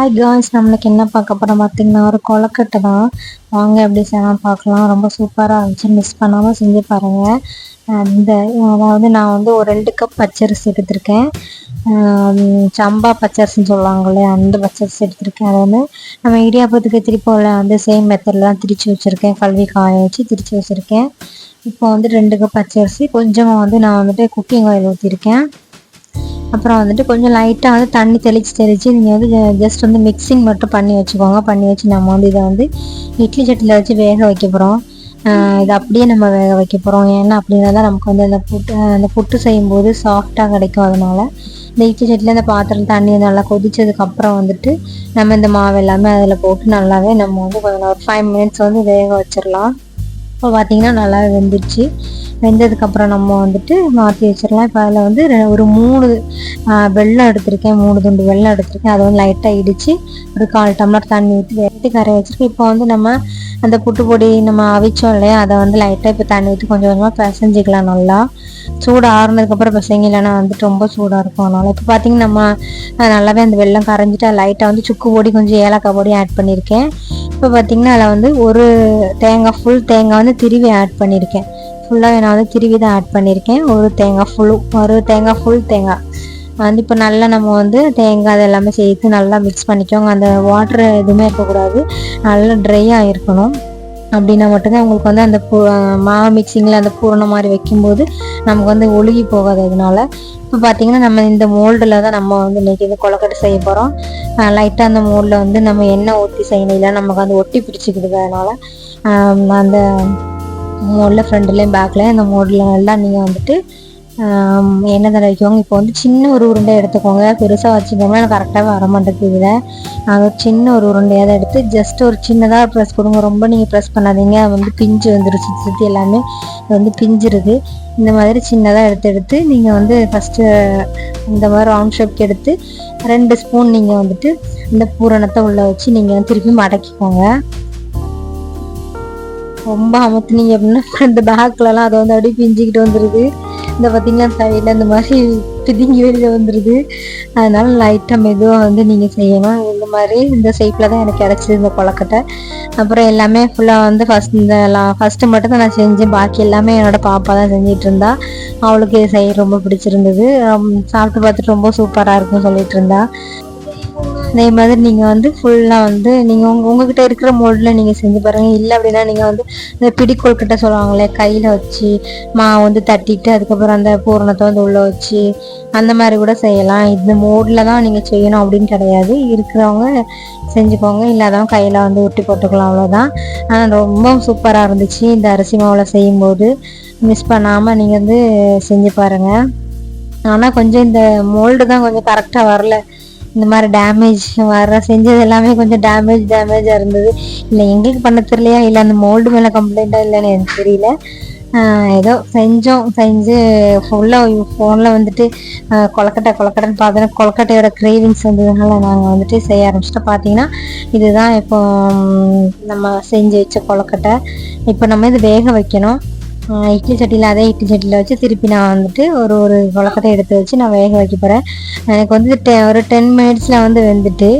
Hi girls நம்மளுக்கு என்ன பார்க்க போகிறோம் பார்த்தீங்கன்னா ஒரு கொலக்கட்டை தான். வாங்க எப்படி செய்யலாம் பார்க்கலாம். ரொம்ப சூப்பராக இருந்துச்சு. மிஸ் பண்ணாமல் செஞ்சு பாருங்கள் இந்த அதாவது நான் வந்து ஒரு ரெண்டு கப் பச்சரிசி எடுத்திருக்கேன். சம்பா பச்சரிசின்னு சொல்லுவாங்களே அந்த பச்சரிசி எடுத்திருக்கேன். அதை வந்து நம்ம இடியாப்பத்துக்கு திருப்போல வந்து சேம் மெத்தடில் தான் திரிச்சு வச்சுருக்கேன். கல்வி காய வச்சு திரிச்சு வச்சுருக்கேன். இப்போ வந்து ரெண்டு கப் பச்சரிசி. கொஞ்சமாக வந்து நான் வந்துட்டு குக்கிங் ஆயில் ஊற்றிருக்கேன் அப்புறம் வந்துட்டு கொஞ்சம் லைட்டாக வந்து தண்ணி தெளித்து தெளித்து நீங்கள் வந்து ஜஸ்ட் வந்து மிக்சிங் மட்டும் பண்ணி வச்சுக்கோங்க. பண்ணி வச்சு நம்ம வந்து இதை வந்து இட்லி சட்டியில் வச்சு வேக வைக்க போகிறோம் இதை அப்படியே நம்ம வேக வைக்க போகிறோம் ஏன்னா அப்படின்னா தான் நமக்கு வந்து அந்த புட்டு அந்த புட்டு செய்யும்போது சாஃப்டாக கிடைக்கும் அதனால. இந்த இட்லி சட்டியில் அந்த பாத்திரம் தண்ணி நல்லா கொதிச்சதுக்கப்புறம் வந்துட்டு நம்ம இந்த மாவு எல்லாமே அதில் போட்டு நல்லாவே நம்ம வந்து கொஞ்சம் ஒரு ஃபைவ் மினிட்ஸ் வந்து வேக வச்சிடலாம் இப்போ பார்த்தீங்கன்னா நல்லா வெந்துடுச்சு வெந்ததுக்கப்புறம் நம்ம வந்துட்டு மாற்றி வச்சிடலாம். இப்போ அதில் வந்து ரெ- ஒரு மூணு வெள்ளம் வெல்லம் எடுத்திருக்கேன். மூணு துண்டு வெல்லம் எடுத்திருக்கேன். அதை வந்து லைட்டாக இடித்து ஒரு கால் டம்ளர் தண்ணி ஊற்றி வெட்டி கரைய வச்சிருக்கேன். இப்போ வந்து நம்ம அந்த புட்டு பொடி நம்ம அவிச்சோம் இல்லையா? அதை வந்து லைட்டாக இப்போ தண்ணி ஊற்றி கொஞ்சம் கொஞ்சமாக பிசைஞ்சிக்கலாம் நல்லா. சூடு ஆறுனதுக்கப்புறம் பிசைங்க இல்லைன்னா வந்துட்டு ரொம்ப சூடாக இருக்கும் அதனால். இப்போ பார்த்தீங்கன்னா நம்ம நல்லாவே அந்த வெள்ளம் கரைஞ்சிட்டு லைட்டாக வந்து சுக்கு பொடி கொஞ்சம் ஏலக்காய் பொடி ஆட் பண்ணியிருக்கேன் இப்போ பார்த்தீங்கன்னா அதில் வந்து ஒரு தேங்காய் ஃபுல் தேங்காய் வந்து திருவி ஆட் பண்ணியிருக்கேன் ஃபுல்லாக நான் வந்து திருவி தான் ஆட் பண்ணியிருக்கேன் ஒரு தேங்காய் ஃபுல்லு ஒரு தேங்காய் ஃபுல் தேங்காய். வந்து இப்போ நல்லா நம்ம வந்து தேங்காய் அது எல்லாமே சேர்த்து நல்லா மிக்ஸ் பண்ணிக்கோங்க. அந்த வாட்டர் எதுவுமே இருக்கக்கூடாது. நல்லா ட்ரையாக இருக்கணும். அப்படின்னா மட்டும்தான் உங்களுக்கு வந்து அந்த பூ- மாவு மிக்சிங்கில் அந்த பூரணம் மாதிரி வைக்கும்போது நமக்கு வந்து ஒழுகி போகாது அதனால. இப்போ பார்த்தீங்கன்னா நம்ம இந்த மோல்டில் தான் நம்ம வந்து இன்னைக்கு இது கொலக்கட்டை செய்ய போகிறோம் லைட்டாக அந்த மோல்டில் வந்து நம்ம எண்ணெய் ஊற்றி செய்யணும். இல்லை நமக்கு வந்து ஒட்டி பிடிச்சிக்குது அதனால். அந்த மோடில் ஃப்ரண்ட்லேயும் பேக்லேயும் அந்த மோடில் நல்லா நீங்கள் வந்துட்டு என்ன எண்ணெய் தடவை வைக்கோங்க இப்போ வந்து சின்ன ஒரு உருண்டை எடுத்துக்கோங்க. பெருசாக வச்சுக்கோங்க. எனக்கு கரெக்டாகவே வர மாட்டேங்குது இதில். அது சின்ன ஒரு உருண்டையாவது எடுத்து ஜஸ்ட் ஒரு சின்னதாக ப்ரெஸ் கொடுங்க. ரொம்ப நீங்கள் ப்ரெஸ் பண்ணாதீங்க. அது வந்து பிஞ்சு வந்துடும் சுற்றி சுற்றி எல்லாமே அது வந்து பிஞ்சிருது. இந்த மாதிரி சின்னதாக எடுத்து எடுத்து நீங்கள் வந்து ஃபஸ்ட்டு இந்த மாதிரி ரவுண்ட் ஷேப்க்கு எடுத்து ரெண்டு ஸ்பூன் நீங்கள் வந்துட்டு இந்த பூரணத்தை உள்ளே வச்சு நீங்கள் திருப்பி மடக்கிக்கோங்க ரொம்ப அமுத்துனீங்க அப்படின்னா இந்த பேக்லலாம் அதை வந்து அப்படியே பிஞ்சிக்கிட்டு வந்துடுது இந்த பார்த்தீங்கன்னா சைடில் இந்த மாதிரி பிதுங்கி வெளியில் வந்துடுது அதனால லைட்டாக மெதுவாக வந்து நீங்கள் செய்யணும் இந்த மாதிரி இந்த ஷேப்பில் தான் எனக்கு கிடச்சிது இந்த கொலக்கட்டை அப்புறம் எல்லாமே ஃபுல்லாக வந்து ஃபஸ்ட் இந்த ஃபஸ்ட்டு மட்டும் தான் நான் செஞ்சேன். பாக்கி எல்லாமே என்னோட பாப்பா தான் செஞ்சிட்டு இருந்தா. அவளுக்கு செய்ய ரொம்ப பிடிச்சிருந்தது. சாப்பிட்டு பார்த்துட்டு ரொம்ப சூப்பராக இருக்கும்னு சொல்லிட்டு இருந்தா. அதே மாதிரி நீங்கள் வந்து ஃபுல்லாக வந்து நீங்கள் உங்க உங்ககிட்ட இருக்கிற மோடில் நீங்கள் செஞ்சு பாருங்கள் இல்லை அப்படின்னா நீங்கள் வந்து இந்த பிடி கொழுக்கட்டை சொல்லுவாங்களே கையில் வச்சு மாவு வந்து தட்டிட்டு அதுக்கப்புறம் அந்த பூரணத்தை வந்து உள்ளே வச்சு அந்த மாதிரி கூட செய்யலாம். இந்த மோடில் தான் நீங்கள் செய்யணும் அப்படின்னு கிடையாது. இருக்கிறவங்க செஞ்சுக்கோங்க. இல்லாதவங்க கையில் வந்து ஒட்டி போட்டுக்கலாம். அவ்வளோதான் ஆனால் ரொம்ப சூப்பராக இருந்துச்சு. இந்த அரிசி மாவில் செய்யும்போது மிஸ் பண்ணாமல் நீங்கள் வந்து செஞ்சு பாருங்கள் ஆனால் கொஞ்சம் இந்த மோல்டு தான் கொஞ்சம் கரெக்டாக வரல. இந்த மாதிரி டேமேஜ் வர செஞ்சது எல்லாமே கொஞ்சம் டேமேஜ் டேமேஜாக இருந்தது. இல்லை எங்களுக்கு பண்ண தெரியலையா? இல்லை அந்த மோல்டு மேலே கம்ப்ளைண்ட்டாக இல்லைன்னு எனக்கு தெரியல. ஏதோ செஞ்சோம் செஞ்சு ஃபுல்லாக ஃபோனில் வந்துட்டு கொலக்கட்டை கொலக்கட்டைன்னு பார்த்தோன்னா கொலக்கட்டையோட கிரேவிங்ஸ் வந்ததுனால நாங்கள் வந்துட்டு செய்ய ஆரம்பிச்சிட்டு பார்த்தீங்கன்னா இதுதான் இப்போ நம்ம செஞ்சு வச்ச கொலக்கட்டை இப்போ நம்ம இது வேக வைக்கணும். இட்லி சட்டியில் அதே இட்லி சட்டியில் வச்சு திருப்பி நான் வந்துட்டு ஒரு ஒரு குழக்கத்தை எடுத்து வச்சு நான் வேக வைக்க போகிறேன் எனக்கு வந்து டெ ஒரு டென் மினிட்ஸில் வந்து வெந்துட்டு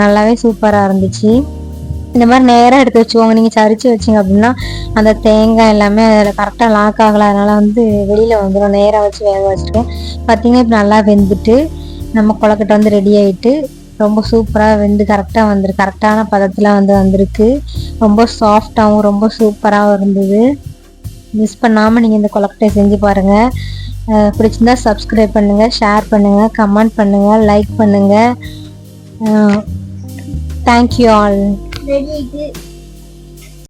நல்லாவே சூப்பராக இருந்துச்சு. இந்த மாதிரி நேராக எடுத்து வச்சுக்கோங்க. நீங்கள் சரிச்சு வச்சிங்க அப்படின்னா அந்த தேங்காய் எல்லாமே அதில் கரெக்டாக லாக் ஆகலை. அதனால் வந்து வெளியில் வந்துடும் நேராக வச்சு வேக வச்சுருக்கேன். பார்த்திங்கன்னா இப்போ நல்லா வெந்துட்டு நம்ம குழக்கட்டை வந்து ரெடி ஆகிட்டு ரொம்ப சூப்பராக வெந்து கரெக்டாக வந்துரு கரெக்டான பதத்தில் வந்து வந்திருக்கு. ரொம்ப சாஃப்டாகவும் ரொம்ப சூப்பராகவும் இருந்தது. மிஸ் பண்ணாமல் நீங்கள் இந்த கொலக்கட்டையை செஞ்சு பாருங்கள் பிடிச்சிருந்தா சப்ஸ்கிரைப் பண்ணுங்கள் ஷேர் பண்ணுங்கள் கமெண்ட் பண்ணுங்கள் லைக் பண்ணுங்கள் தேங்க்யூ ஆல் ரெடி